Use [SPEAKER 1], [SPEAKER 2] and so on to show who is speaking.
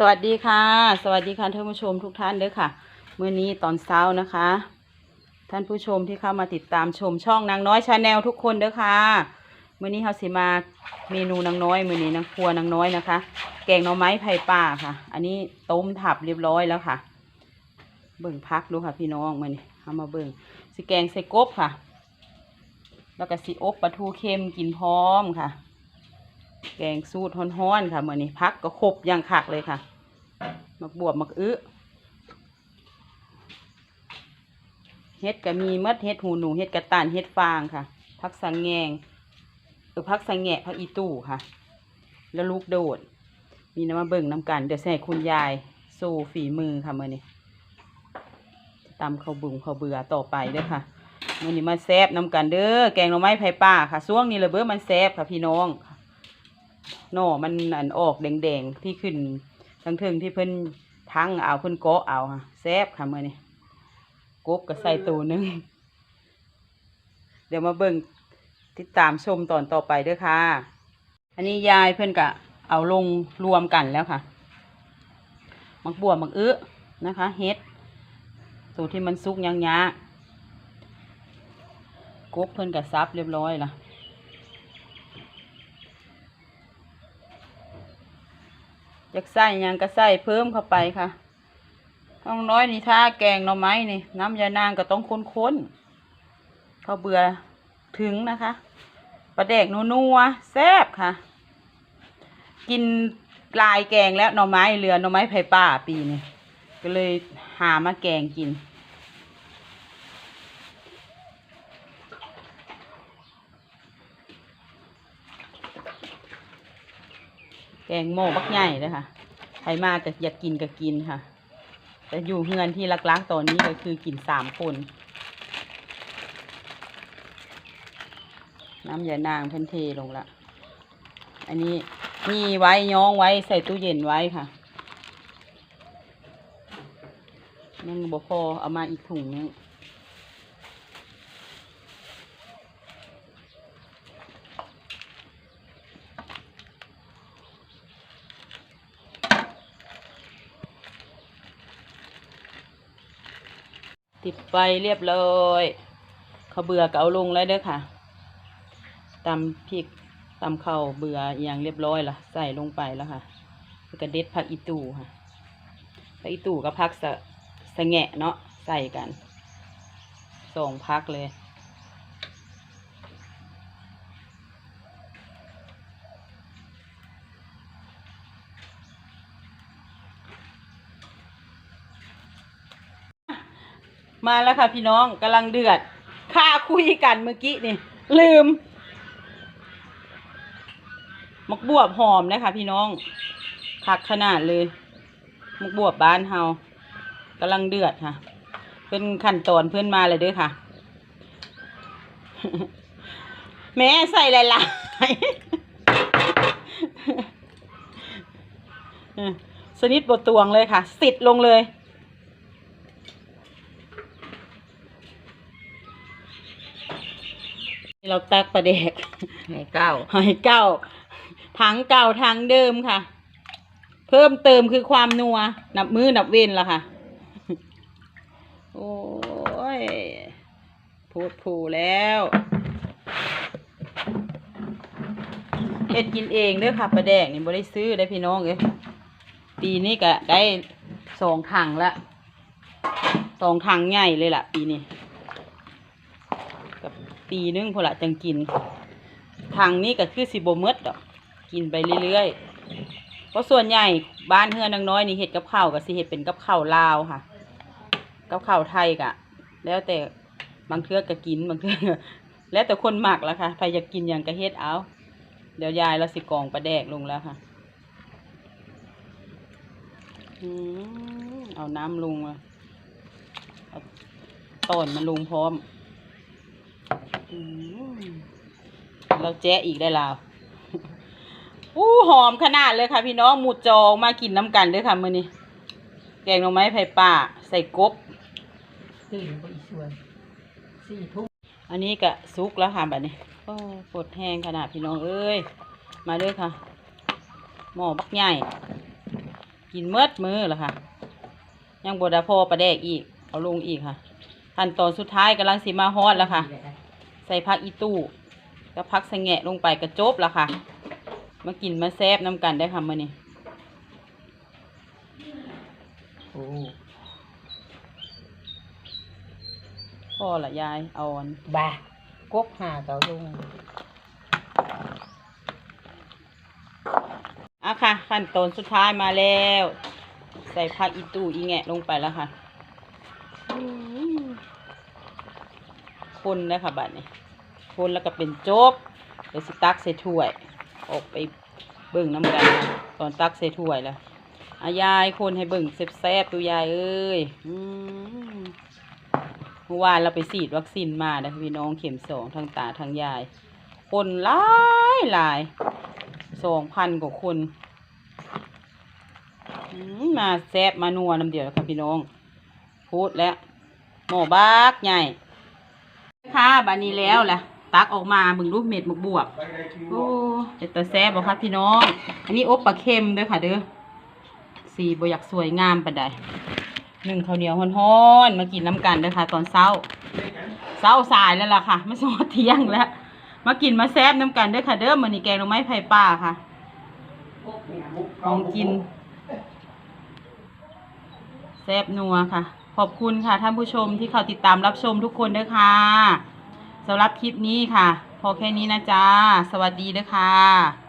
[SPEAKER 1] สวัสดีค่ะ สวัสดีค่ะท่านผู้ชมทุกท่านเด้อค่ะเมื่อนี้ตอนเช้านะคะ ท่านผู้ชมที่เข้ามาติดตามชมช่องนางน้อยชาแนลทุกคนเด้อค่ะเมื่อนี้เขาสิมาเมนูนางน้อยเมื่อนี้นางครัวนางน้อยนะคะ แกงหน่อไม้ไผ่ป่าค่ะ อันนี้ต้มถับเรียบร้อยแล้วค่ะ เบิ่งพักดูค่ะพี่น้องมื่อนี้เอามาเบิ่งสิแกงใส่กบค่ะ แล้วก็สิอบปลาทูเค็มกินพร้อมค่ะ แกงสูตรฮ้อนๆค่ะเมื่อนี้พักก็ครบอย่างคักเลยค่ะมักบวบมักอื้อเฮ็ดก็มีเมดเฮ็ดหูหนูเฮ็ดกระตานเฮ็ดฟางค่ะพักสังแงงเออพักสังแงะพักอีตู้ค่ะ แล้วลูกโดด มีน้ำมาเบิ่งน้ำกัน เดี๋ยวใส่คุณยายโซฝีมือค่ะเมื่อนี้ตำข้าวบุงข้าวเบื่อต่อไปเด้อค่ะเมื่อนี้มาแซบน้ำกันเด้อแกงหน่อไม้ไผ่ป่าค่ะช่วงนี้เลยเบ้อมันแซบค่ะพี่น้อง หน่อมันอันออกแดงๆที่ขึ้นทั้งเทิงที่เพิ่นทั้งเอาเพิ่นเกาะเอาค่ะแซบค่ะมื่อนี้กบก็ใส่ตัวหนึงเดี๋ยวมาเบิ่งติดตามชมตอนต่อไปเด้อค่ะ อันนี้ยายเพิ่อนก็เอาลงรวมกันแล้วค่ะ มักบัวมักอื้อนะคะเฮ็ดตัวที่มันสุกยังยะกบเพิ่อนก็ซับเรียบร้อยละ อยากใส่ยังก็ใส่เพิ่มเข้าไปค่ะน้องน้อยนี่ถ้าแกงหน่อไม้นี่ น้ำยานางก็ต้องค้นๆเขาวเบื่อถึงนะคะปลาแดกนัวๆแซ่บค่ะ กินลายแกงแล้วหน่อไม้เหลือหน่อไม้ไผ่ป่าปีนี้ก็เลยหามาแกงกิน แกงโม่บักใหญ่เลยค่ะใครมาก็อยากกินก็กินค่ะ แต่อยู่เฮือนที่ลักๆตอนนี้ก็คือกินสามคน น้ำยานางเพันเทลงละ อันนี้นี่ไว้ย้องไว้ใส่ตู้เย็นไว้ค่ะยังบ่พอเอามาอีกถุงนึง ติดไฟเรียบร้อยเขาเบื่อก็เอาลงแล้วเด้อค่ะตำพริกตำข้าวเบื่ออย่างเรียบร้อยละใส่ลงไปแล้วค่ะกระเด็ดผักอีตูค่ะผักอีตูกับผักสะสะแงะเนาะใส่กันสองพักเลย มาแล้วค่ะพี่น้องกำลังเดือดค่าคุยกันเมื่อกี้นี่ ลืมมักบวบหอมนะคะพี่น้องผักขนาดเลยมักบวบบ้านเฮากำลังเดือดค่ะ เป็นขั้นตอนเพื่อนมาเลยด้วยค่ะ แม่ใส่หลายๆเออสนิทบทตวงเลยค่ะ สิทธิ์ลงเลย เราตักประเดก
[SPEAKER 2] ให้เก้า
[SPEAKER 1] หอยเก้าถังเก่าถังเดิมค่ะ เพิ่มเติมคือความนัว นับมือนับเว้นละค่ะ โอ้ยพูดผูแล้วเฮ็ดกินเองเด้อค่ะปลาแดกนี่บ่ได้ซื้อได้อพี่น้องเอ้ยปีนี้ก็ได้สองถังละสองถังใหญ่เลยล่ะ ปีนี้กับ ปีนึงพอละจังกินทางนี้ก็คือสิบเมดดอก กินไปเรื่อยๆเพราะส่วนใหญ่บ้านเฮือนนางน้อยนี่เห็ดกับข้าวก็สิเห็ดเป็นกับข้าวลาวค่ะ กับข้าวไทยกะ แล้วแต่บางเทื่อก็กินบางเทื่อกแล้วแต่คนหมักละค่ะใครอยากกินอย่างก็เฮ็ดเอา เดี๋ยวยายเราสิกองปลาแดกลงแล้วค่ะอืมเอาน้ำลงอาต้นมันลงพร้อม เราแจ้อีกได้แล้วอู้หอมขนาดเลยค่ะ พี่น้องหมูจองมากินน้ำกันเด้วยค่ะมื้อนี้ แกงหน่อไม้ไผ่ป่า ใส่กบ
[SPEAKER 2] ตื่นก็อีส่วนสี่ทุ่ม
[SPEAKER 1] อันนี้ก็ซุกแล้วค่ะแบบนี้โอ้ปวดแห้งขนาดพี่น้องเอ้ย มาเลยค่ะ หม้อบักใหญ่ กิกินเมิดมือแล้วค่ะ ยังบไดาพอประแดกอีก เอาลงอีกค่ะขั้นตอนสุดท้ายกำลังสีมาฮอดแล้วค่ะ ใส่ผักอีตู้ก็พักสะแงะลงไปกระจบแล้วค่ะ มากินมาแซบน้ำกันได้ค่ะมื่อนี้
[SPEAKER 2] โอ้
[SPEAKER 1] พ่อละยายเอาอัน
[SPEAKER 2] บ้ากบหาเกาลง
[SPEAKER 1] อะค่ะ ขั้นตอนสุดท้ายมาแล้ว ใส่ผักอีตู้อีแงะลงไปแล้วค่ะ คนนะคะบัดนี้คนแล้วก็เป็นโจ๊บเดี๋ยวสิตักใส่ถ้วย ออกไปเบิ่งน้ำกัน ตอนตักใส่ถ้วยแล้วอายายคนให้เบิ่งแซ่บๆตัวยายเอ้ยเมื่อวานเราไปฉีดวัคซีนมานะพี่น้องเข็มสองทางตาทางยาย คนหลายหลายสองพันกว่าคนมาแซบมานัวน้ำเดียวแล้วค่ะพี่น้องพูดแล้วหมอบักใหญ่ ค่ะบานนี้แล้วล่ะตักออกมาบึงรูปเม็ดหมกบวบโอ้เด็ดตาแซ่บบ่ครับพี่น้อง อันนี้อบปลาเค็มเด้วยค่ะเด้อสีบอยากสวยงามปานใดหนึ่งข้าวเหนียวฮ้อนๆมากินน้ำกันเด้อค่ะ ตอนเช้าเช้าสายแล้วล่ะค่ะ ไม่สอเที่ยงแล้ว มากินมาแซ่บน้ำกันเด้อค่ะเด้อมื้อนี้แกงหน่อไม้ไผ่ป่าค่ะของกินแซ่บนัวค่ะ ขอบคุณค่ะท่านผู้ชมที่เขาติดตามรับชมทุกคนด้วยค่ะสำหรับคลิปนี้ค่ะ พอแค่นี้นะจ๊ะ สวัสดีด้วยค่ะ